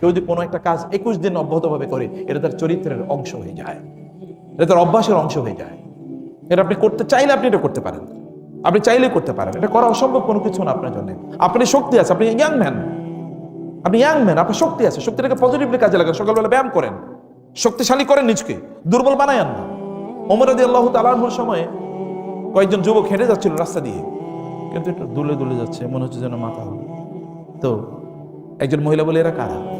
কেউ যদি কোনো একটা কাজ একুশ দিন অব্যাহতভাবে করে, এটা তার চরিত্রের অংশ হয়ে যায়। এটা তার অভ্যাসের অংশ হয়ে যায়। এটা আপনি করতে চাইলে আপনি এটা করতে পারেন। আপনি চাইলে করতে পারেন। এটা করা অসম্ভব কোনো কিছু না আপনার জন্য। আপনি শক্তি আছে, আপনি ইয়াং ম্যান আপনি ইয়াং ম্যান আপনার শক্তি আছে। শক্তিটাকে পজিটিভলি কাজে লাগান। সকালবেলা ব্যায়াম করেন। শক্তিশালী করেন নিজকে। দুর্বল বানায়ান না ওমর রাদি আল্লাহ তালাহুর সময়ে কয়েকজন যুবক হেঁটে যাচ্ছিল রাস্তা দিয়ে। কিন্তু একটু দুলে দুলে যাচ্ছে, মনে হচ্ছে যেন মাথা তো একজন মহিলা বলে, এরা কারা?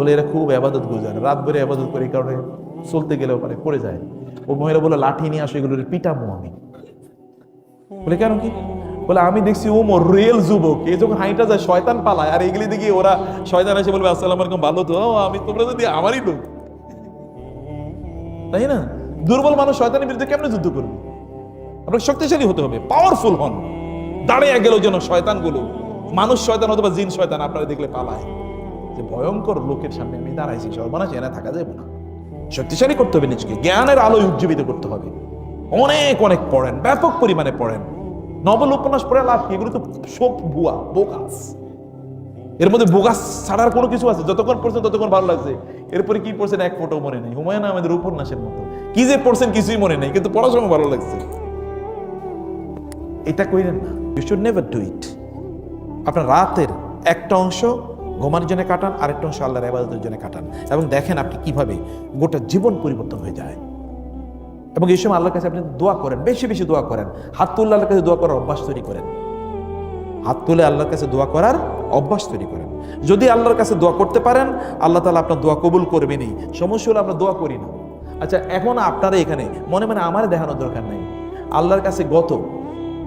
বলে, এরা খুব আবাদত গুজার। রাত ভরে আবাদত করে এই কারণে চলতে গেলেও পারে, পড়ে যায়। ও মহিলা বলে লাঠি নিয়ে আসো, এগুলোর পিটামো আমি। বলে, কেন কি? বলে, আমি দেখছি ও মোর রিয়েল যুবক, এ যখন হাইটা যায়, শয়তান পালায়। আর এগুলি দেখি ওরা শয়তান এসে বলবে, আসসালাম আলাইকুম, ভালো তো? আমি তোমরা যদি আমারই লোক। তাই না? দুর্বল মানুষ শয়তানের বিরুদ্ধে কেমনে যুদ্ধ করবে? আপনাকে শক্তিশালী হতে হবে পাওয়ারফুল হন। দাঁড়িয়ে গেল যেন শয়তানগুলো। মানুষ শয়তান অথবা জিন শয়তান, আপনারা দেখলে পালায়। যে ভয়ঙ্কর লোকের সামনে আমি দাঁড়াইছি, সর্বনাশ এনে থাকা যাবে না। শক্তিশালী করতে হবে নিজেকে, জ্ঞানের আলোয় উজ্জীবিত করতে হবে। অনেক অনেক পড়েন, ব্যাপক পরিমাণে পড়েন। নবল উপন্যাস পড়ে লাভ কি? এগুলো তো সব ভুয়া বোগাস এর মধ্যে বোগাস ছাড়ার কোনো কিছু আছে? যতক্ষণ পড়ছেন ততক্ষণ ভালো লাগছে। এরপরে কি পড়ছেন এক ফটো মনে নেই। হুমায়ুন আমাদের উপন্যাসের মতো। কি যে পড়ছেন কিছুই মনে নেই, কিন্তু পড়ার সময় ভালো লাগছে। এটা কইলেন না। You should never do it আপনার রাতের একটা অংশ ঘুমানোর জন্য কাটান, আরেকটা অংশ আল্লাহর আবাদতের জন্য কাটান। এবং দেখেন আপনি কীভাবে গোটা জীবন পরিবর্তন হয়ে যায়। এবং এই সময় আল্লাহর কাছে আপনি দোয়া করেন, বেশি বেশি দোয়া করেন। হাত তুললে আল্লাহর কাছে দোয়া করার অভ্যাস তৈরি করেন। হাত তুলে আল্লাহর কাছে দোয়া করার অভ্যাস তৈরি করেন। যদি আল্লাহর কাছে দোয়া করতে পারেন, আল্লাহ তালা আপনার দোয়া কবুল করবেনই। সমস্যা হলে আমরা দোয়া করি না। আচ্ছা এখন আপনারা এখানে মনে মনে আমার দেখানোর দরকার নেই। আল্লাহর কাছে গত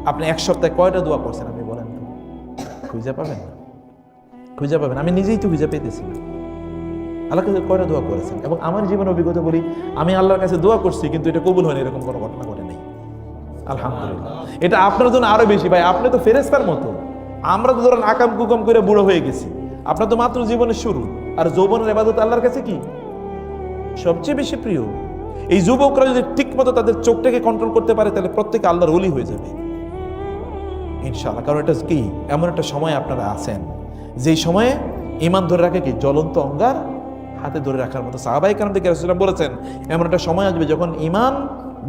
আপনি এক সপ্তাহে কয়টা দোয়া করছেন, আপনি বলেন খুঁজে পাবেন না? খুঁজে পাবেন। আমি নিজেই তো খুঁজে পেতেছি। না আল্লাহর কাছে কয়টা দোয়া করেছেন? এবং আমার জীবন অভিজ্ঞতা বলি, আমি আল্লাহর কাছে দোয়া করছি, কিন্তু এটা কবুল হয়নি, এরকম কোনো ঘটনা ঘটে নেই। আলহামদুলিল্লাহ। এটা আপনার জন্য আরও বেশি, ভাই, আপনি তো ফেরেস্তার মতো। আমরা তো ধরেন আকাম কুকাম করে বুড়ো হয়ে গেছি। আপনার তো মাত্র জীবনের শুরু। আর যৌবনের এবাদত আল্লাহর কাছে কি? সবচেয়ে বেশি প্রিয়। এই যুবকরা যদি ঠিক মতো তাদের চোখটাকে কন্ট্রোল করতে পারে, তাহলে প্রত্যেকে আল্লাহর ওলি হয়ে যাবে। ইনশাআল্লাহ। কারণ এটা কি? এমন একটা সময় আপনারা আছেন। যেই সময়ে ইমান ধরে রাখে কি? জ্বলন্ত অঙ্গার হাতে ধরে রাখার মতো সাহাবাই কারণ থেকে রাসূলুল্লাহ বলেছেন, এমন একটা সময় আসবে যখন ইমান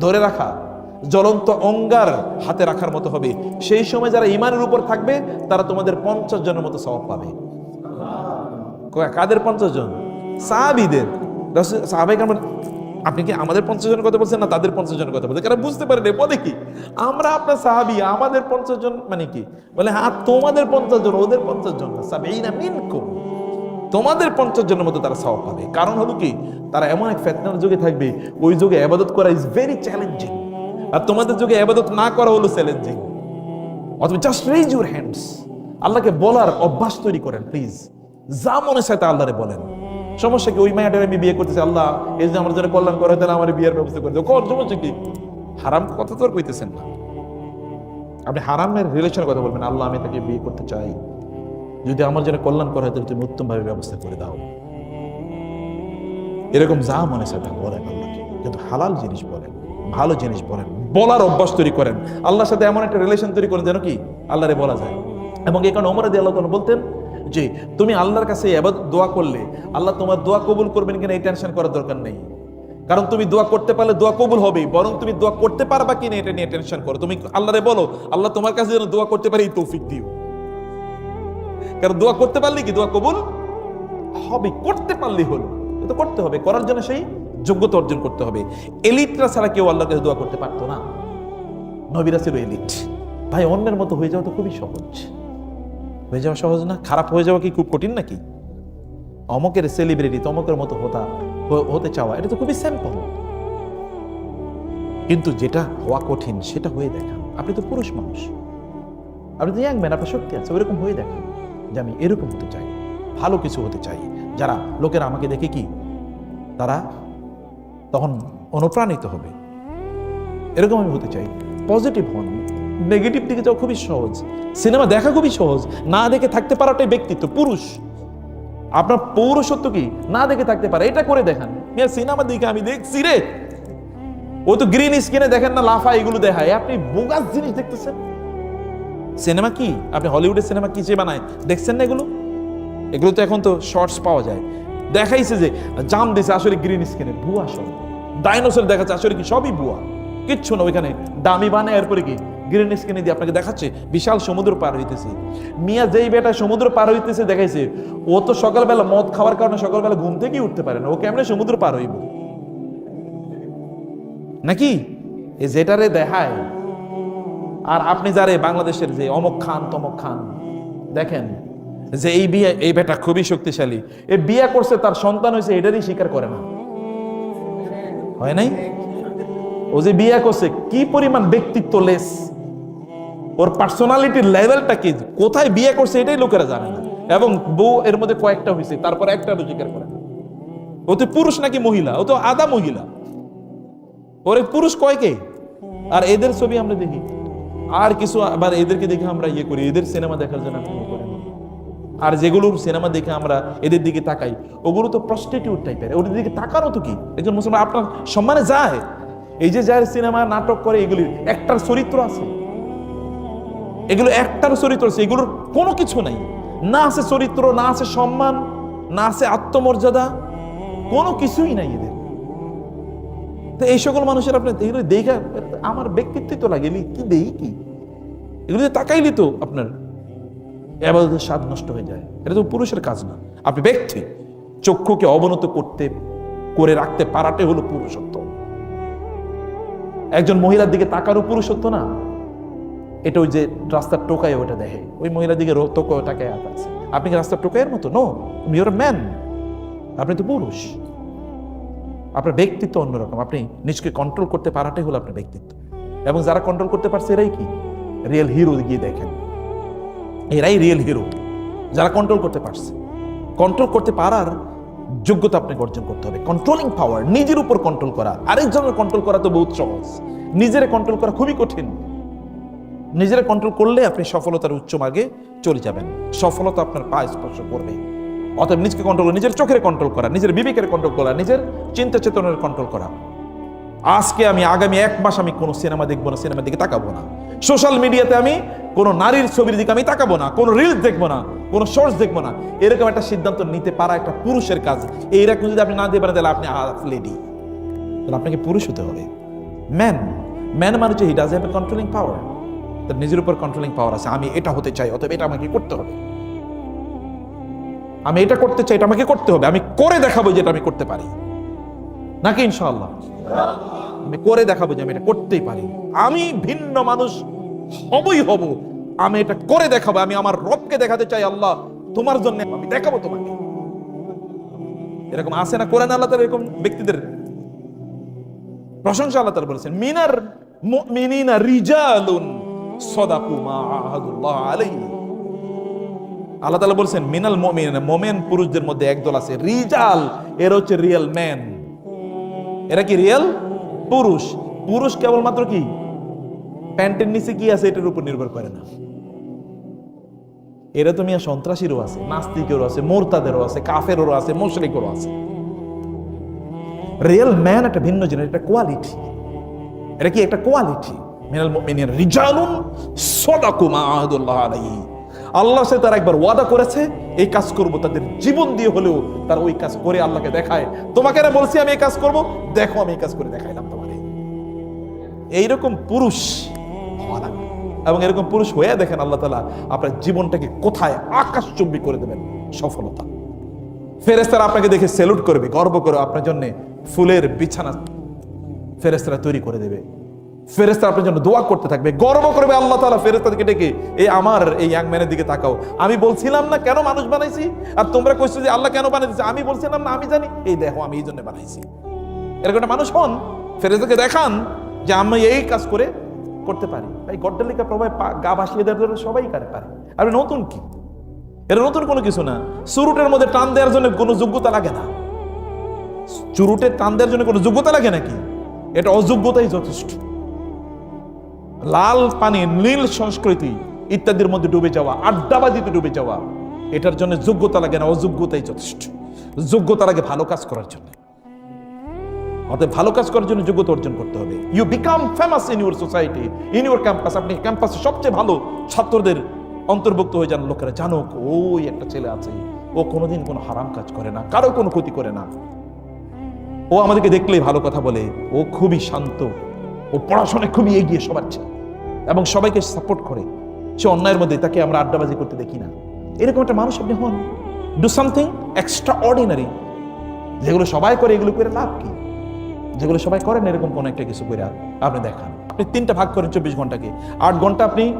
ধরে রাখা, জ্বলন্ত অঙ্গার হাতে রাখার মতো হবে। সেই সময় যারা ইমানের উপর থাকবে, তারা তোমাদের পঞ্চাশ জনের মতো স্বভাব পাবে। কাদের পঞ্চাশ জন? সাহাবিদের। সাহাবাই কারণ আপনি কি আমাদের পঞ্চাশ জনের কথা বলছেন না তাদের পঞ্চাশ জনের কথা বলছেন? কারণ বুঝতে পারেন বলে কি? আমরা আপনার সাহাবি, আমাদের পঞ্চাশ জন মানে কি? বলে হ্যাঁ তোমাদের পঞ্চাশ জন, ওদের পঞ্চাশ জন না। সাবিনা মিনকুম। তোমাদের পঞ্চাশ জনের মতো তারা সওয়াব পাবে। কারণ হলো কি? তারা এমন এক ফেতনার যুগে থাকবে, ওই যুগে আবাদত করা ইজ ভেরি চ্যালেঞ্জিং আর তোমাদের যুগে আবাদত না করা হলো চ্যালেঞ্জিং অথবা জাস্ট রেজ ইউর হ্যান্ডস আল্লাহকে বলার অভ্যাস তৈরি করেন প্লিজ যা মনে তা আল্লাহরে বলেন। সমস্যা কি? ওই মায়াটার আমি বিয়ে করতেছি, আল্লাহ। এই যে আমার জন্য কল্যাণ করে তাহলে আমার বিয়ের ব্যবস্থা করে দেবো। সমস্যা কি? হারাম কথা তো কইতেছেন না। আপনি হারামের রিলেশনের কথা বলবেন, আল্লাহ, আমি তাকে বিয়ে করতে চাই। যদি আমার জন্য কল্যাণ করা হয় তাহলে তুমি উত্তমভাবে ব্যবস্থা করে দাও। এরকম যা মনে চায় তা বলেন আল্লাহকে। কিন্তু হালাল জিনিস বলেন, ভালো জিনিস বলেন, বলার অভ্যাস তৈরি করেন। আল্লাহর সাথে এমন একটা রিলেশন তৈরি করেন যেন কি? আল্লাহরে বলা যায়। এবং কারণে ওমর আল্লাহ বলতেন যে তুমি আল্লাহর কাছে এবার দোয়া করলে, আল্লাহ তোমার দোয়া কবুল করবেন কিনা এই টেনশন করার দরকার নেই। কারণ তুমি দোয়া করতে পারলে দোয়া কবুল হবেই বরং তুমি দোয়া করতে পারবা কিনা এটা নিয়ে টেনশন করো। তুমি আল্লাহরে বলো, আল্লাহ তোমার কাছে যেন দোয়া করতে পারি এই তৌফিক দিও। কারণ দোয়া করতে পারলে কি দোয়া কবুল হবে? করতে পারলেই হলো। তো করতে হবে, করার জন্য সেই যোগ্যতা অর্জন করতে হবে। এলিটরা ছাড়া কেউ আল্লাহর কাছে দোয়া করতে পারতো না। নবীরা ছিল এলিট। ভাই, অন্যের মতো হয়ে যাওয়া তো খুবই সহজ। হয়ে যাওয়া সহজ না? খারাপ হয়ে যাওয়া কি খুব কঠিন নাকি? অমকের সেলিব্রিটি তমকের মতো হতা হতে চাওয়া, এটা তো খুবই স্যাম্পল কিন্তু যেটা হওয়া কঠিন, সেটা হয়ে দেখা। আপনি তো পুরুষ মানুষ। আপনি তো ইয়াং ম্যান আপনার শক্তি আছে, ওইরকম হয়ে দেখা। যে আমি এরকম হতে চাই, ভালো কিছু হতে চাই। যারা লোকেরা আমাকে দেখে কি, তারা তখন অনুপ্রাণিত হবে। এরকম আমি হতে চাই। পজিটিভ হন নেগেটিভ দিকে যাওয়া খুবই সহজ। সিনেমা দেখা খুবই সহজ। না দেখে থাকতে পারাটাই ব্যক্তিত্ব, পুরুষ। আপনার পৌরসত্ব কি? না দেখে থাকতে পারে, এটা করে দেখান। সিনেমা দিকে আমি দেখছি রে। ও তো গ্রিন স্ক্রিনে দেখেন না, লাফা এগুলো দেখায়। আপনি বোগাস জিনিস দেখতেছেন। সিনেমা কি? আপনি হলিউডের সিনেমা কি যে বানায়? দেখছেন না এগুলো? এগুলো তো এখন তো শর্টস পাওয়া যায়। দেখাইছে যে, জাম দিছে আসলে গ্রিন স্ক্রিনে ভুয়া সব। ডাইনোসর দেখাচ্ছে আসলে কি? সবই ভুয়া। কিচ্ছু না, ওইখানে। দামি বানায়, এরপরে কি? গ্রিন স্ক্রিনে দিয়ে আপনাকে দেখাচ্ছে, বিশাল সমুদ্র পার হইতেছে। মিয়া যেই বেটা সমুদ্র পার হইতেছে দেখাইছে, ও তো সকালবেলা মদ খাওয়ার কারণে সকালবেলা ঘুম থেকেই উঠতে পারে না, ও কেমনে সমুদ্র পার হইব? নাকি? এ যেটারে দেখায়। আর আপনি যারে বাংলাদেশের যে অমক খান, তমক খান, দেখেন, যে এই বিয়ে, এই বেটা খুবই শক্তিশালী। এ বিয়ে করছে, তার সন্তান হয়েছে এটারই স্বীকার করে না। হয় নাই? ও যে বিয়ে করছে, কি পরিমাণ ব্যক্তিত্ব লেস ওর পার্সোনালিটির লেভেলটা কি? কোথায় বিয়ে করছে এটাই লোকেরা জানে না। এবং বউ এর মধ্যে কয়েকটা হয়েছে তারপর একটা স্বীকার করে। ও তো পুরুষ নাকি মহিলা? ও তো আদা মহিলা। ওরে পুরুষ কয়কে আর এদের ছবি আমরা দেখি। আর কিছু আবার এদেরকে দেখে আমরা ইয়ে করি, এদের সিনেমা দেখার জন্য ইয়ে করি। আর যেগুলো সিনেমা দেখে আমরা এদের দিকে তাকাই, ওগুলো তো প্রস্টিটিউট টাইপের ওদের দিকে তাকানো তো কি? একজন মুসলমান, আপনার সম্মানে যায়? এই যে যার সিনেমা, নাটক করে এগুলির একটার চরিত্র আছে। এগুলো একটার চরিত্র আছে, এগুলোর কোনো কিছু নাই। না আছে চরিত্র, না আছে সম্মান, না আছে আত্মমর্যাদা, কোনো কিছুই নাই এদের। তো এই সকল মানুষের আপনি এগুলো দেখা আমার ব্যক্তিত্ব তো লাগে কি দেই কি? এগুলো তাকাইলি তো আপনার। এবাদতের স্বাদ নষ্ট হয়ে যায়। এটা তো পুরুষের কাজ না। আপনি ব্যক্তি, চক্ষুকে অবনত করতে, করে রাখতে পারাটে হলো পুরুষত্ব। একজন মহিলার দিকে তাকারও পুরুষত্ব না। এটা ওই যে রাস্তার টোকায় ওটা দেখে। ওই মহিলার দিকে রো- টোকায় আছে আপনি কি রাস্তার টোকাইয়ের মতো? নো ইউর ম্যান আপনি তো পুরুষ। আপনার ব্যক্তিত্ব অন্যরকম। আপনি নিজকে কন্ট্রোল করতে পারাটাই হলো আপনার ব্যক্তিত্ব। এবং যারা কন্ট্রোল করতে পারছে, এরাই কি? রিয়েল হিরো গিয়ে দেখেন। এরাই রিয়েল হিরো যারা কন্ট্রোল করতে পারছে। কন্ট্রোল করতে পারার যোগ্যতা আপনাকে অর্জন করতে হবে। কন্ট্রোলিং পাওয়ার নিজের উপর কন্ট্রোল করা। আরেকজনের কন্ট্রোল করা তো বহুত সহজ। নিজের কন্ট্রোল করা খুবই কঠিন। নিজের কন্ট্রোল করলে আপনি সফলতার উচ্চ মার্গে চলে যাবেন। সফলতা আপনার পা স্পর্শ করবে। অতএব নিজকে কন্ট্রোল নিজের চোখের কন্ট্রোল করা, নিজের বিবেকের কন্ট্রোল করা, নিজের চিন্তা চেতনার কন্ট্রোল করা। আজকে আমি আগামী এক মাস আমি কোনো সিনেমা দেখব না, সিনেমার দিকে তাকাবো না। সোশ্যাল মিডিয়াতে আমি কোনো নারীর ছবির দিকে আমি তাকাবো না, কোনো রিলস দেখব না, কোনো শর্টস দেখব না। এরকম একটা সিদ্ধান্ত নিতে পারা একটা পুরুষের কাজ। এইরকম যদি আপনি না দিতে পারেন, তাহলে আপনি লেডি তাহলে আপনাকে পুরুষ হতে হবে। ম্যান ম্যান মানে হচ্ছে he does have a controlling power তার নিজের উপর কন্ট্রোলিং পাওয়ার আছে। আমি এটা হতে চাই, অতএব এটা আমাকে করতে হবে। আমি এটা করতে চাই, এটা আমাকে করতে হবে। আমি করে দেখাবো যেটা আমি করতে পারি। নাকি ইনশাআল্লাহ? আমি করে দেখাবো যে আমি এটা করতেই পারি আমি ভিন্ন মানুষ, হবই হব। আমি এটা করে দেখাবো, আমি আমার রবকে দেখাতে চাই আল্লাহ। তোমার জন্য আমি দেখাবো তোমাকে। এরকম আছে না? কোরআন আল্লাহ এরকম ব্যক্তিদের প্রশংসা আল্লাহ তাআলা বলেছেন, মিনার মুমিনিনা রিজালুন সাদাকু মা আহাদুল্লাহ আল্লাহ বলছেন, মিনাল মুমিনিনা, মুমিন পুরুষদের মধ্যে একদল আছে, রিজাল, এর হচ্ছে রিয়েল ম্যান। এরা কি রিয়েল পুরুষ। পুরুষ কেবলমাত্র কি? প্যান্টের নিচে কি আছে এটার উপর নির্ভর করে না। এরা তো মিয়া সন্ত্রাসীরও আছে, নাস্তিকেরও আছে, মোরতাদেরও আছে, কাফেরও আছে মুশরিকেরও আছে। রিয়েল ম্যান একটা ভিন্ন জিনিস, একটা কোয়ালিটি এটা কি একটা কোয়ালিটি মিনাল মুমিনিন, রিজালুন সাদাকু মা আহাদুল্লাহ আলাইহি। আল্লাহ সে তারা একবার ওয়াদা করেছে, এই কাজ করব তাদের জীবন দিয়ে হলেও তারা ওই কাজ করে আল্লাহকে দেখায়। তোমাকে না বলছি আমি এই কাজ করব? দেখো আমি এই কাজ করে দেখাইলাম তোমাকে। এইরকম পুরুষ এবং এরকম পুরুষ হয়ে দেখেন আল্লাহ তালা আপনার জীবনটাকে কোথায় আকাশচুম্বী করে দেবেন? সফলতা। ফেরেস্তারা আপনাকে দেখে সেলুট করবে, গর্ব করে আপনার জন্য ফুলের বিছানা ফেরেস্তারা তৈরি করে দেবে। ফেরেস্তা আপনার জন্য দোয়া করতে থাকবে। গর্ব করবে আল্লাহ তালা ফেরেস্তাদেরকে ডেকে এই আমার এই ইয়াং ম্যানের দিকে তাকাও। আমি বলছিলাম না, কেন মানুষ বানাইছি? আর তোমরা কইছো যে, আল্লাহ কেন বানাইছে আমি বলছিলাম না, আমি জানি। এই দেখো, আমি এই জন্য বানাইছি। এরকম একটা মানুষ হন ফেরেস্তাকে দেখান যে, আমি এই কাজ করে করতে পারি। ভাই, গড্ডালিকা প্রভাবে গা ভাসিয়ে দেওয়ার জন্য সবাই কারে পারে। আর নতুন কি? এটা নতুন কোনো কিছু না। সুরুটের মধ্যে টান দেওয়ার জন্য কোনো যোগ্যতা লাগে না। চুরুটে টান দেওয়ার জন্য কোনো যোগ্যতা লাগে নাকি? এটা অযোগ্যতাই যথেষ্ট। লাল পানি, নীল সংস্কৃতি ইত্যাদির মধ্যে ডুবে যাওয়া, আড্ডাবাজিতে ডুবে যাওয়া, এটার জন্য যোগ্যতা লাগে না, অযোগ্যতাই যথেষ্ট। যোগ্যতা লাগে ভালো কাজ করার জন্য। অতএব ভালো কাজ করার জন্য যোগ্যতা অর্জন করতে হবে। You become famous in your society in your campus আপনি ক্যাম্পাসে সবচেয়ে ভালো ছাত্রদের অন্তর্ভুক্ত হয়ে যান লোকেরা। জানুক, ওই একটা ছেলে আছে, ও কোনোদিন কোনো হারাম কাজ করে না, কারও কোনো ক্ষতি করে না। ও আমাদেরকে দেখলেই ভালো কথা বলে, ও খুবই শান্ত, ও পড়াশোনায় খুবই এগিয়ে সবার চেয়ে। এবং সবাইকে সাপোর্ট করে। সে অন্যায়ের মধ্যে তাকে আমরা আড্ডাবাজি করতে দেখি না। এরকম একটা মানুষ আপনি হন। ডু সামথিং এক্সট্রা অর্ডিনারি যেগুলো সবাই করে, এগুলো করে লাভ কি? যেগুলো সবাই করেন এরকম কোনো একটা কিছু করে আপনি দেখান। আপনি তিনটা ভাগ করেন চব্বিশ ঘন্টাকে। আট ঘণ্টা আপনি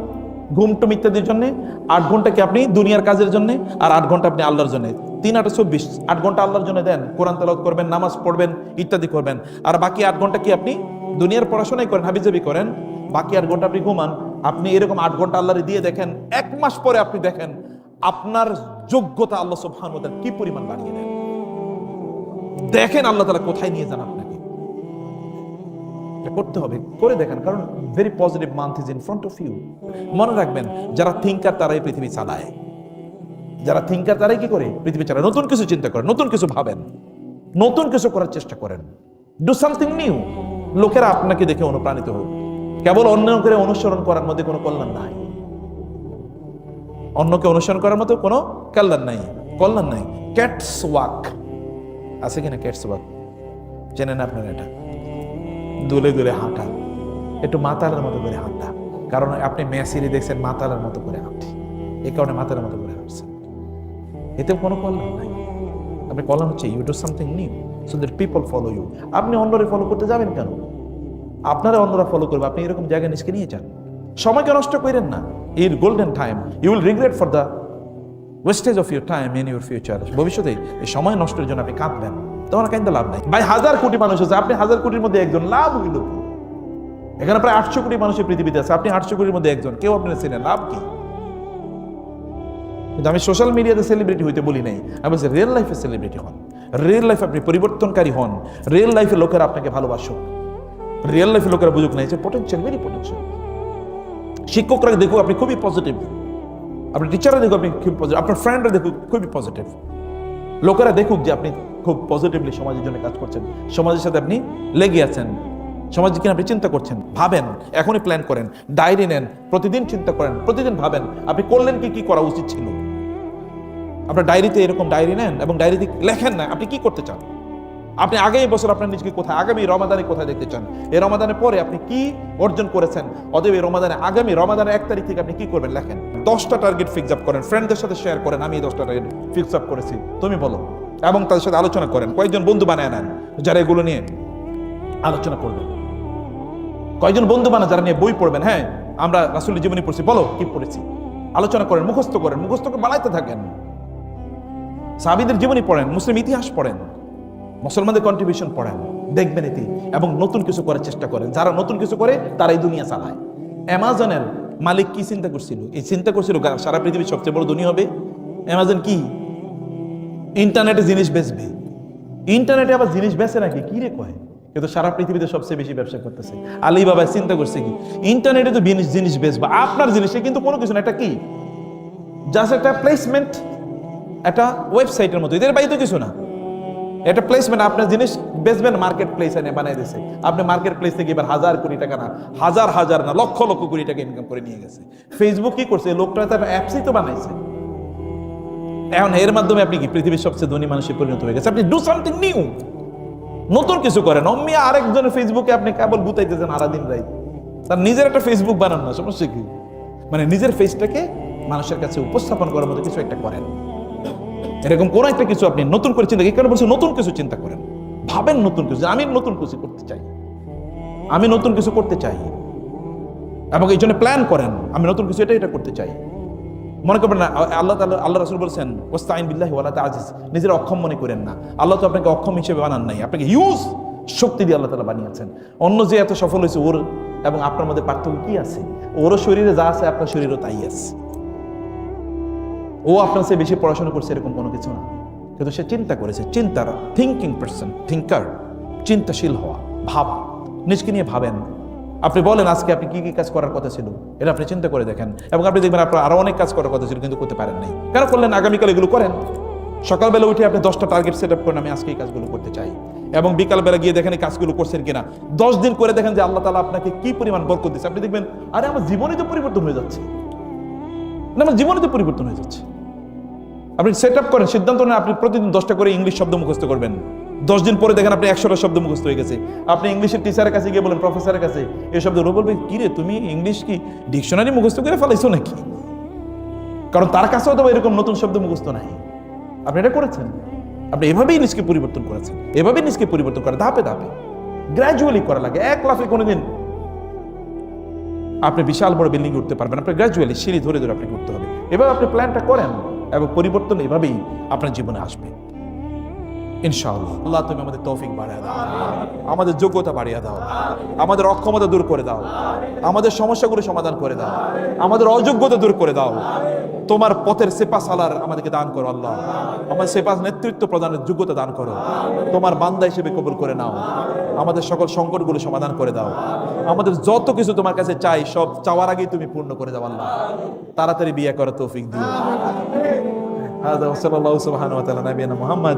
ঘুম টুম ইত্যাদির জন্য, আট ঘন্টাকে আপনি দুনিয়ার কাজের জন্য, আর আট ঘণ্টা আপনি আল্লাহর জন্য। তিন, আটে, চব্বিশ, আট ঘণ্টা আল্লাহর জন্য দেন। কোরআন তেলাওয়াত করবেন, নামাজ পড়বেন, ইত্যাদি করবেন। আর বাকি আট ঘণ্টা কি আপনি দুনিয়ার পড়াশোনাই করেন, হাবিজাবি করেন বাকি আট ঘণ্টা আপনি ঘুমান, আপনি এরকম আট ঘণ্টা আল্লাহরে দিয়ে দেখেন, এক মাস পরে আপনি দেখেন আপনার যোগ্যতা আল্লাহ সুবহানাহু কি পরিমাণ বাড়িয়ে দেন দেখেন আল্লাহ তাআলা কোথায় নিয়ে যান আপনাকে। করতে হবে, করে দেখেন, কারণ very positive month is in front of you মনে রাখবেন, যারা থিঙ্কার তারাই পৃথিবী চালায়। যারা থিঙ্কার তারাই কি করে? পৃথিবী চালায়। নতুন কিছু চিন্তা করেন, নতুন কিছু ভাবেন। নতুন কিছু করার চেষ্টা করেন। ডু সামথিং নিউ লোকেরা আপনাকে দেখে অনুপ্রাণিত হোক। কেবল অন্য করে অনুসরণ করার মধ্যে কোনো কল্যাণ নাই। অন্যকে অনুসরণ করার মতো কোনো কল্যাণ নাই। কল্যাণ নাই। ক্যাটস ওয়াক আছে কিনা ক্যাটস ওয়াক চেনেন আপনারা এটা? দুলে দুলে হাঁটা। একটু মাতালের মতো করে হাঁটা। কারণ আপনি মেসিরি দেখছেন মাতালের মতো করে হাঁটি এ কারণে মাতালের মতো করে হাঁটছেন এতে কোনো কল্যাণ নাই। আপনি কল্যাণ হচ্ছে you do something new so that people follow you আপনি অন্যরে ফলো করতে যাবেন কেন? আপনারা অন্যরা ফলো করবে। আপনি এরকম জায়গায় নিজকে নিয়ে যান। সময়কে নষ্ট করেন না। Your golden time you will regret for the wastage of your time in your future ভবিষ্যতে এই সময় নষ্টের জন্য আপনি কাঁদবেন। তোমার কিন্তু লাভ নাই। ভাই, হাজার কোটি মানুষ আছে। আপনি হাজার কোটির মধ্যে একজন লাভ হইল এখানে প্রায় আটশো কোটি মানুষের পৃথিবীতে আছে। আপনি আটশো কোটির মধ্যে একজন। কেউ আপনি চিনেন লাভ কি? কিন্তু আমি সোশ্যাল মিডিয়াতে সেলিব্রিটি হইতে বলি নাই। আমি বলছি রিয়েল লাইফে সেলিব্রিটি হন। রিয়েল লাইফে আপনি পরিবর্তনকারী হন। রিয়েল লাইফে লোকেরা আপনাকে ভালোবাসুক। রিয়েল লাইফে লোকেরা বুঝুক নাই যে পোটেনশিয়াল ভেরি পোটেনশিয়াল শিক্ষকরা দেখুক আপনি খুবই পজিটিভ আপনি টিচাররা দেখুক আপনি খুব পজিটিভ আপনার ফ্রেন্ডরা দেখুক খুবই পজিটিভ লোকেরা দেখুক যে আপনি খুব পজিটিভলি সমাজের জন্য কাজ করছেন। সমাজের সাথে আপনি লেগে আছেন। সমাজে কিনা আপনি চিন্তা করছেন? ভাবেন, এখনই প্ল্যান করেন ডায়েরি নেন, প্রতিদিন চিন্তা করেন, প্রতিদিন ভাবেন, আপনি করলেন কি কি করা উচিত ছিল? আপনার ডায়েরিতে এরকম ডায়েরি নেন এবং ডায়েরিতে লেখেন না, আপনি কি করতে চান? আপনি আগামী বছর আপনার নিজেকে কোথায়, আগামী রমাদানে কোথায় দেখতে চান? এই রমাদানের পরে আপনি কি অর্জন করেছেন? অতএব এই রমাদানে, আগামী রমাদানের এক তারিখ থেকে আপনি কি করবেন লেখেন? দশটা টার্গেট ফিক্স আপ করেন। ফ্রেন্ডদের সাথে শেয়ার করেন, আমি এই দশটা টার্গেট ফিক্স আপ করেছি। তুমি বলো। এবং তাদের সাথে আলোচনা করেন। কয়েকজন বন্ধু বানায় নেন, যারা এগুলো নিয়ে আলোচনা করবেন। কয়েকজন বন্ধু বানা যারা নিয়ে বই পড়বেন। হ্যাঁ আমরা রাসুলের জীবনী পড়ছি। বলো, কি পড়েছি? আলোচনা করেন, মুখস্থ করেন মুখস্থ করে বানাইতে থাকেন। সাহাবিদের জীবনী পড়েন, মুসলিম ইতিহাস পড়েন। মুসলমানদের কন্ট্রিবিউশন পড়েন, দেখবেন এতে এবং নতুন কিছু করার চেষ্টা করেন। যারা নতুন কিছু করে তারা এই দুনিয়া চালায়। অ্যামাজনের মালিক কি চিন্তা করছিল? এই চিন্তা করছিল সারা পৃথিবীর সবচেয়ে বড় দুনিয়া হবে? অ্যামাজন কি? ইন্টারনেটে জিনিস বেচবে। ইন্টারনেটে আবার জিনিস বেচে নাকি? কি রে কয়? কিন্তু সারা পৃথিবীতে সবচেয়ে বেশি ব্যবসা করতেছে। আলী বাবা চিন্তা করছে কি? ইন্টারনেটে তো জিনিস বেচবা। আপনার জিনিসে কিন্তু কোনো কিছু না। এটা কি? জাস্ট একটা প্লেসমেন্ট একটা ওয়েবসাইটের মতো। এদের বাইরে তো কিছু না। এটা প্লেসমেন্ট আপনার জিনিস বেচবেন মার্কেট প্লেস এনে বানিয়ে দিয়েছে আপনি মার্কেট প্লেস থেকে এবার হাজার কোটি টাকা না, হাজার হাজার না, লক্ষ লক্ষ কোটি টাকা ইনকাম করে নিয়ে গেছে। ফেসবুক কি করছে? লোকটা তার অ্যাপসই তো বানাইছে। এখন এর মাধ্যমে আপনি কি পৃথিবীর সবচেয়ে ধনী মানুষে পরিণত হয়ে গেছে? আপনি ডু সামথিং নিউ নতুন কিছু করেন। অম্মি আরেকজনের ফেসবুকে আপনি কেবল বুতাইতেছেন আরাদিন রাই তার নিজের একটা ফেসবুক বানান না, সমস্যা কি? মানে নিজের ফেসটাকে মানুষের কাছে উপস্থাপন করার মতো কিছু একটা করেন। এরকম কোন একটা কিছু আপনি নতুন করে চিন্তা এই কারণে বলছি নতুন কিছু চিন্তা করেন। ভাবেন নতুন কিছু আমি নতুন কিছু করতে চাই। আমি নতুন কিছু করতে চাই। এবং এই জন্য প্ল্যান করেন, আমি নতুন কিছু এটা এটা করতে চাই। মনে করবেন না, আল্লাহ তাআলা আল্লাহ রাসূল বলছেন ওয়াস্তাইন বিল্লাহি ওয়ালা তাজিজ নিজের অক্ষম মনে করেন না। আল্লাহ তো আপনাকে অক্ষম হিসেবে বানান নাই। আপনাকে হিউজ শক্তি দিয়ে আল্লাহ তালা বানিয়েছেন। অন্য যে এত সফল হয়েছে ওর এবং আপনার মধ্যে পার্থক্য কি আছে? ওরও শরীরে যা আছে, আপনার শরীরও তাই আছে। ও আপনার চেয়ে বেশি পড়াশোনা করছে এরকম কোনো কিছু না। কিন্তু সে চিন্তা করেছে, চিন্তার থিঙ্কিং পার্সন থিঙ্কার চিন্তাশীল হওয়া, ভাবা, নিজকে নিয়ে ভাবেন। আপনি বলেন, আজকে আপনি কি কি কাজ করার কথা ছিল? এটা আপনি চিন্তা করে দেখেন। এবং আপনি দেখবেন আপনার আরও অনেক কাজ করার কথা ছিল, কিন্তু করতে পারেন নাই। কেন করলেন? আগামীকাল এগুলো করেন। সকালবেলা উঠে আপনি দশটা টার্গেট সেট আপ করেন, আমি আজকে এই কাজগুলো করতে চাই। এবং বিকালবেলা গিয়ে দেখেন এই কাজগুলো করছেন কিনা। দশ দিন করে দেখেন যে আল্লাহ তালা আপনাকে কি পরিমাণ বরকত দিচ্ছে আপনি দেখবেন, আরে, আমার জীবনে তো পরিবর্তন হয়ে যাচ্ছে। না, আমার জীবনে তো পরিবর্তন হয়ে যাচ্ছে। আপনি সেট আপ করেন, সিদ্ধান্ত নেন, আপনি প্রতিদিন দশটা করে ইংলিশ শব্দ মুখস্থ করবেন। দশ দিন পরে দেখেন আপনি একশোটা শব্দ মুখস্থ হয়ে গেছে। আপনি ইংলিশের টিচারের কাছে গিয়ে বলেন প্রফেসরের কাছে, এই শব্দগুলো বলবে কি রে তুমি ইংলিশ কি ডিকশনারি মুখস্থ করে ফেলাইছো নাকি? কারণ তার কাছেও তো এরকম নতুন শব্দ মুখস্থ নাই। আপনি এটা করেছেন? আপনি এভাবেই নিজকে পরিবর্তন করেছেন। এভাবেই নিজকে পরিবর্তন করে ধাপে ধাপে। গ্র্যাজুয়ালি করা লাগে, এক লাফে কোনোদিন। আপনি বিশাল বড় বিল্ডিং উঠতে পারবেন, আপনি গ্র্যাজুয়ালি সিঁড়ি ধরে ধরে আপনি করতে হবে। এভাবে আপনি প্ল্যানটা করেন। এবং পরিবর্তন এভাবেই আপনার জীবনে আসবে। ইনশাআল্লাহ আল্লাহ তুমি আমাদের তৌফিক বাড়িয়ে দাও আমাদের যোগ্যতা বাড়িয়ে দাও আমাদের অক্ষমতা দূর করে দাও আমাদের সমস্যাগুলো সমাধান করে দাও আমাদের অযোগ্যতা দূর করে দাও তোমার পথের সেপা সালার আমাদেরকে দান করো আল্লাহ আমার সেপা নেতৃত্ব প্রদানের যোগ্যতা দান করো তোমার বান্দা হিসেবে কবুল করে নাও আমাদের সকল সংকটগুলো সমাধান করে দাও আমাদের যত কিছু তোমার কাছে চাই সব চাওয়ার আগেই তুমি পূর্ণ করে দাও আল্লাহ তাড়াতাড়ি বিয়ে করা তৌফিক দিও هذا وصلى الله سبحانه وتعالى على نبينا محمد